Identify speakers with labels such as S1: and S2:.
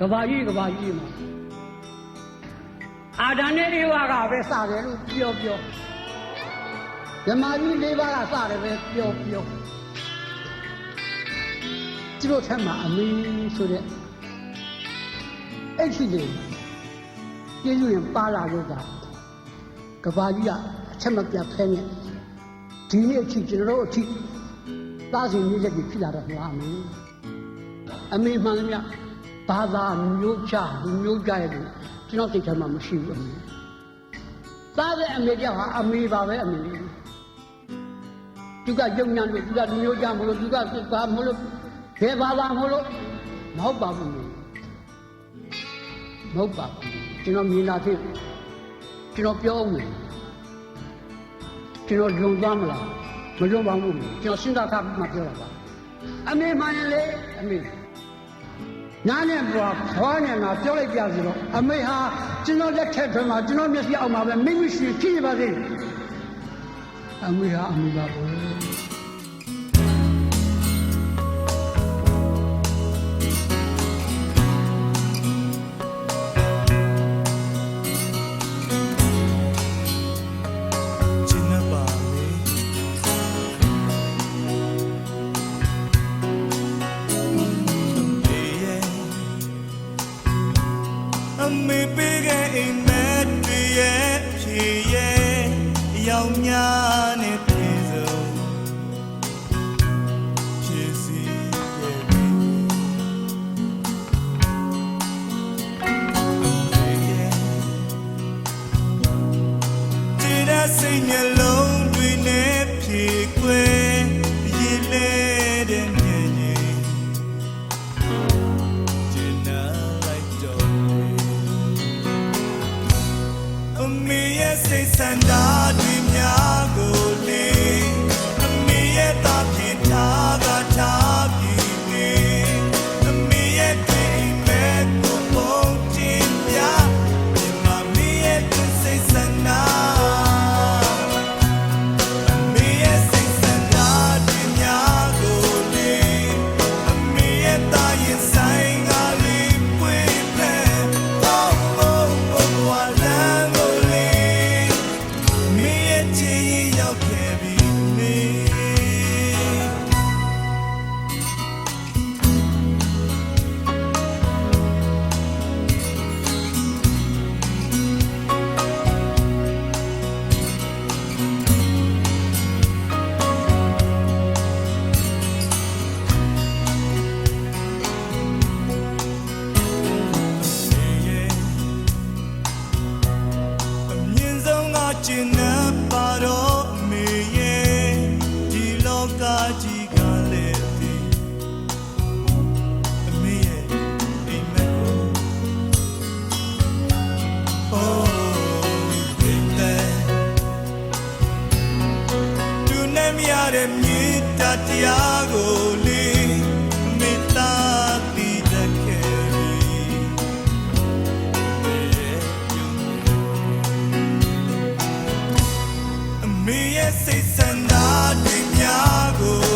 S1: ကဘာကြီးကဘာကြီးမှာအာဒန်နဲ့ဧဝါကပဲစတယ်လို့ပြောပြောဓမ္မကြီး၄ပါးကစတယ်ပဲပြောပြောသူတို့ထက်မှာအမင်းဆိုတဲ့အဲ့ဒီလေကျေးဇူးရင်ပါလာလို့ကကဘာကြီးကအချက်မပြတ်ဖဲနဲ့ဒီနေ့အထိကျွန်တော်တို့အထိသားစီမျိုးချက်ကြီးဖြစ်လာတော့မှာအမင်း အမေမှန်သမျှဘာသာမျိုးချလူမျိုးကြရဲ့လို့ကျွန်တော်သိချင်မှမရှိဘူးအမေသားတဲ့အမေကြောင့်ဟာအမေပါပဲအမေသူကယုံညာလို့သူကလူမျိုးကြမလို့သူကဘာမလို့ဘယ်ဘာသာမလို့မဟုတ်ပါဘူးမဟုတ်ပါဘူးကျွန်တော်မြင်လာဖြစ်ကျွန်တော်ပြောအောင်မယ်ကျွန်တော်ယုံသွားမလားမယုံပါဘူးကျွန်တော်စဉ်းစားထားပြီးမှပြောတာပါအမေမှန်ရင်လေအမေ နားနဲ့ဘွားဖွားနဲ့ငါပြောလိုက်ပြစီတော့အမေဟာကျွန်တော်လက်ထက်ထွန်းမှာကျွန်တော်မျက်စိအောက်မှာပဲမိမိရှိဖြစ်နေပါစေအမေဟာအမေပါဘော
S2: တည်တဲ့စိတ်နှလုံးတွေနဲ့ဖြည့်ခွဲရေလဲတဲ့ညင်ညင်ကျင်နာလိုက်တော့အမေရဲ့စိတ်ဆန္ဒ ကကျင်납ပါတော့မေရဲ့ဒီလောကကြီးကလည်းဒီအမေရဲ့အိမ်မက်ကို Oh baby သူနဲ့မြရတဲ့မြေတတရားကို ရဲ့စိတ်ဆန္ဒတွေများကို